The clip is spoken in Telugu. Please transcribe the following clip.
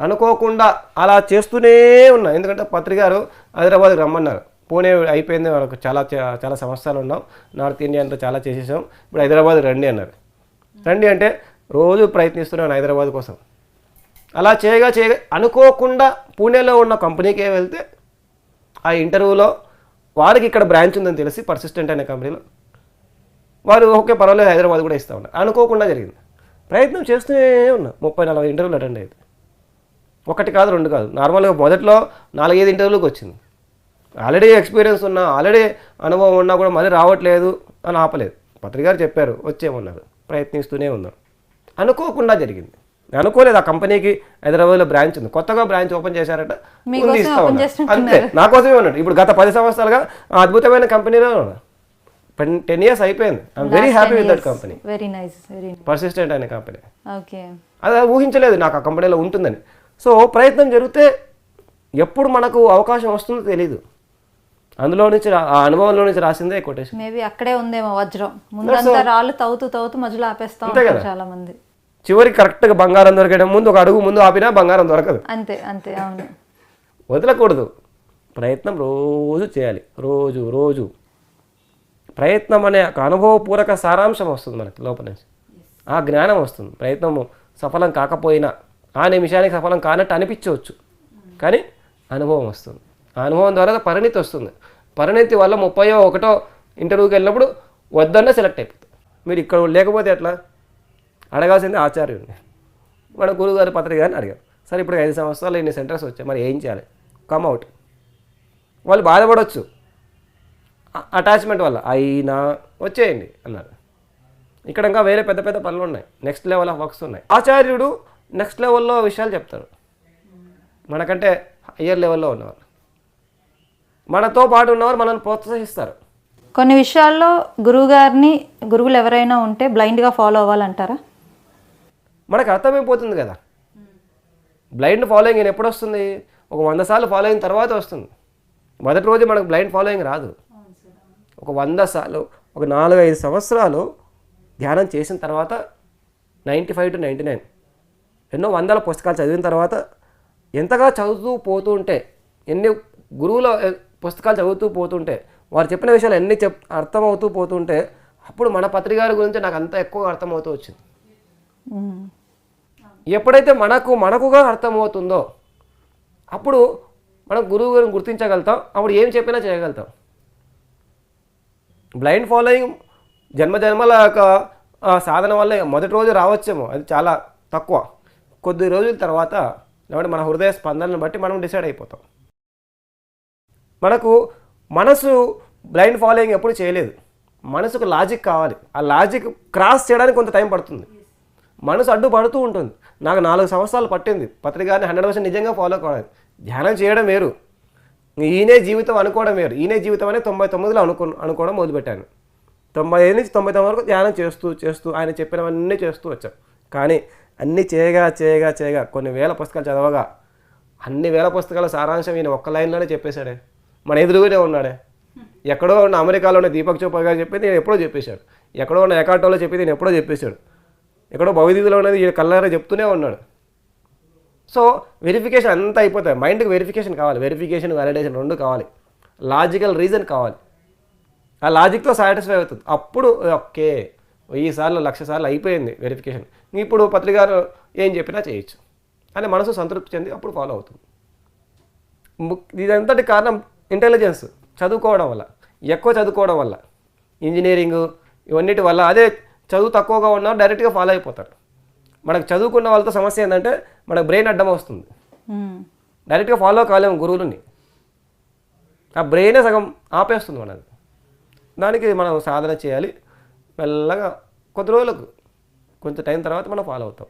అనుకోకుండా అలా చేస్తూనే ఉన్నా. ఎందుకంటే పత్రిక గారు హైదరాబాద్కి రమ్మన్నారు. పూణే అయిపోయింది వాళ్ళకు చాలా చాలా సంవత్సరాలు ఉన్నాం. నార్త్ ఇండియా అంతా చాలా చేసేసాం. ఇప్పుడు హైదరాబాద్ రండి అన్నారు. రండి అంటే రోజు ప్రయత్నిస్తున్నాను హైదరాబాద్ కోసం. అలా చేయగా చేయగా అనుకోకుండా పూణేలో ఉన్న కంపెనీకే వెళ్తే ఆ ఇంటర్వ్యూలో వారికి ఇక్కడ బ్రాంచ్ ఉందని తెలిసి పర్సిస్టెంట్ అనే కంపెనీలో వారు ఓకే పర్వాలేదు హైదరాబాద్ కూడా ఇస్తా ఉన్నారు. అనుకోకుండా జరిగింది. ప్రయత్నం చేస్తూనే ఉన్నా. ముప్పై నలభై ఇంటర్వ్యూలు అటెండ్ అయ్యింది. ఒకటి కాదు రెండు కాదు. నార్మల్గా మొదట్లో నాలుగైదు ఇంటర్వ్యూలకు వచ్చింది. ఆల్రెడీ ఎక్స్పీరియన్స్ ఉన్నా ఆల్రెడీ అనుభవం ఉన్నా కూడా మళ్ళీ రావట్లేదు అని ఆపలేదు. పత్రికారు చెప్పారు వచ్చేమన్నారు ప్రయత్నిస్తూనే ఉన్నాం. అనుకోకుండా జరిగింది. అనుకోలేదు ఆ కంపెనీకి హైదరాబాద్లో బ్రాంచ్ ఉంది. కొత్తగా బ్రాంచ్ ఓపెన్ చేశారట ఉన్నారు. అంతే నా కోసమే ఉన్నాడు ఇప్పుడు గత పది సంవత్సరాలుగా ఆ అద్భుతమైన కంపెనీలో ఉన్నా. టెన్ ఇయర్స్ అయిపోయింది. I'm very happy with that company very nice very Persistent అనే కంపెనీ ఓకే అది ఊహించలేదు. నాకు ఆ కంపెనీలో ఉంటుందని. సో ప్రయత్నం జరిగితే ఎప్పుడు మనకు అవకాశం వస్తుందో తెలియదు అందులో నుంచి ఆ అనుభవంలో నుంచి రాసిందే కొటేషన్ మేబీ అక్కడే ఉందేమో వజ్రం. ముందంతా రాళ్ళు తవ్వుతూ తవ్వుతూ మధ్యలో ఆపేస్తా. చాలా మంది చివరికి కరెక్ట్గా బంగారం దొరకడం ముందు ఒక అడుగు ముందు ఆపినా బంగారం దొరకదు. అంతే అంతే అవును. వదలకూడదు. ప్రయత్నం రోజు చేయాలి. రోజు రోజు. ప్రయత్నం అనే ఒక అనుభవపూర్వక సారాంశం వస్తుంది మనకి లోపల నుంచి. ఆ జ్ఞానం వస్తుంది. ప్రయత్నము సఫలం కాకపోయినా ఆ నిమిషానికి సఫలం కానట్టు అనిపించవచ్చు. కానీ అనుభవం వస్తుంది. ఆ అనుభవం ద్వారా పరిణితి వస్తుంది. పరిణితి వల్ల ముప్పయో ఒకటో ఇంటర్వ్యూకి వెళ్ళినప్పుడు వద్దన్న సెలెక్ట్ అయిపోతుంది మీరు ఇక్కడ లేకపోతే ఎట్లా? అడగాల్సింది ఆచార్యుడిని. మన గురుగారి పత్రిక గారిని అడిగారు సరే ఇప్పుడు ఐదు సంవత్సరాలు ఇన్ని సెంటర్స్ వచ్చాయి. మరి ఏం చేయాలి? Come out. వాళ్ళు బాధపడవచ్చు అటాచ్మెంట్ వల్ల అయినా వచ్చేయండి అన్నారు. ఇక్కడ ఇంకా వేరే పెద్ద పెద్ద పనులు ఉన్నాయి. నెక్స్ట్ లెవెల్ ఆఫ్ వర్క్స్ ఉన్నాయి. ఆచార్యుడు నెక్స్ట్ లెవెల్లో విషయాలు చెప్తారు. మనకంటే హయ్యర్ లెవెల్లో ఉన్నవారు మనతో పాటు ఉన్నవారు మనల్ని ప్రోత్సహిస్తారు. కొన్ని విషయాల్లో గురువు గారిని గురువులు ఎవరైనా ఉంటే బ్లైండ్గా ఫాలో అవ్వాలంటారా? మనకు అర్థమైపోతుంది కదా. బ్లైండ్ ఫాలోయింగ్ ఎప్పుడు వస్తుంది? ఒక వంద సార్లు ఫాలో అయిన తర్వాత వస్తుంది. మొదటి రోజు మనకు బ్లైండ్ ఫాలోయింగ్ రాదు. ఒక వంద సార్లు ఒక నాలుగు ఐదు సంవత్సరాలు ధ్యానం చేసిన తర్వాత ninety five to ninety nine ఎన్నో వందల పుస్తకాలు చదివిన తర్వాత ఎంతగా చదువుతూ పోతూ ఉంటే ఎన్ని గురువుల పుస్తకాలు చదువుతూ పోతుంటే వారు చెప్పిన విషయాలు ఎన్ని చెప్ అర్థమవుతూ పోతుంటే అప్పుడు మన పత్రికాల గురించి నాకు అంత ఎక్కువ అర్థమవుతూ వచ్చింది. ఎప్పుడైతే మనకు మనకుగా అర్థమవుతుందో అప్పుడు మనం గురువు గారిని గుర్తించగలుగుతాం అప్పుడు ఏం చెప్పినా చేయగలుగుతాం. బ్లైండ్ ఫాలోయింగ్ జన్మ జన్మల యొక్క సాధన వల్ల మొదటి రోజు రావచ్చేమో అది చాలా తక్కువ. కొద్ది రోజుల తర్వాత లేదంటే మన హృదయ స్పందనను బట్టి మనం డిసైడ్ అయిపోతాం. మనకు మనసు బ్లైండ్ ఫాలోయింగ్ ఎప్పుడు చేయలేదు. మనసుకు లాజిక్ కావాలి. ఆ లాజిక్ క్రాస్ చేయడానికి కొంత టైం పడుతుంది. మనసు అడ్డుపడుతూ ఉంటుంది. నాకు నాలుగు సంవత్సరాలు పట్టింది. పత్రికాన్ని హండ్రెడ్ పర్సెంట్ నిజంగా ఫాలో కావాలి ధ్యానం చేయడం వేరు. ఈయనే జీవితం అనుకోవడం వేరు. ఈయనే జీవితం అనే తొంభై తొమ్మిదిలో అనుకో అనుకోవడం మొదలుపెట్టాను. తొంభై ఐదు నుంచి తొంభై తొమ్మిది వరకు ధ్యానం చేస్తూ చేస్తూ ఆయన చెప్పినవన్నీ చేస్తూ వచ్చాం కానీ అన్నీ చేయగా చేయగా చేయగా కొన్ని వేల పుస్తకాలు చదవగా అన్ని వేల పుస్తకాల సారాంశం ఈయన ఒక్క లైన్లోనే చెప్పేశాడే. మన ఎదురుగానే ఉన్నాడే. ఎక్కడో ఉన్న అమెరికాలో ఉన్న దీపక్ చోప్రా గారు చెప్పింది నేను ఎప్పుడో చెప్పేశాడు. ఎక్కడో ఉన్న ఎకాటోలో చెప్పింది నేను ఎప్పుడో చెప్పేశాడు. ఎక్కడో భవిధిలో ఉన్నది ఈయన కల్లారా చెప్తూనే ఉన్నాడు. సో వెరిఫికేషన్ అంతా అయిపోతాయి. మైండ్కి వెరిఫికేషన్ కావాలి. వెరిఫికేషన్ వ్యాలిడేషన్ రెండు కావాలి. లాజికల్ రీజన్ కావాలి. ఆ లాజిక్తో సాటిస్ఫై అవుతుంది. అప్పుడు ఓకే. వెయ్యి సార్లు లక్ష సార్లు అయిపోయింది వెరిఫికేషన్ ఇప్పుడు పత్రికారు ఏం చెప్పినా చేయొచ్చు. అని మనసు సంతృప్తి చెంది అప్పుడు ఫాలో అవుతుంది. ఇదంతటి కారణం ఇంటెలిజెన్స్ చదువుకోవడం వల్ల ఎక్కువ చదువుకోవడం వల్ల. ఇంజనీరింగ్ ఇవన్నిటి వల్ల అదే చదువు తక్కువగా ఉన్నా డైరెక్ట్గా ఫాలో అయిపోతారు. మనకు చదువుకున్న వాళ్ళతో సమస్య ఏంటంటే మనకు బ్రెయిన్ అడ్డం వస్తుంది. డైరెక్ట్గా ఫాలో కాలేము గురువులని. ఆ బ్రెయినే సగం ఆపేస్తుంది మనది దానికి మనం సాధన చేయాలి. మెల్లగా కొద్ది రోజులకు కొంచెం టైం తర్వాత మనం ఫాలో అవుతాం.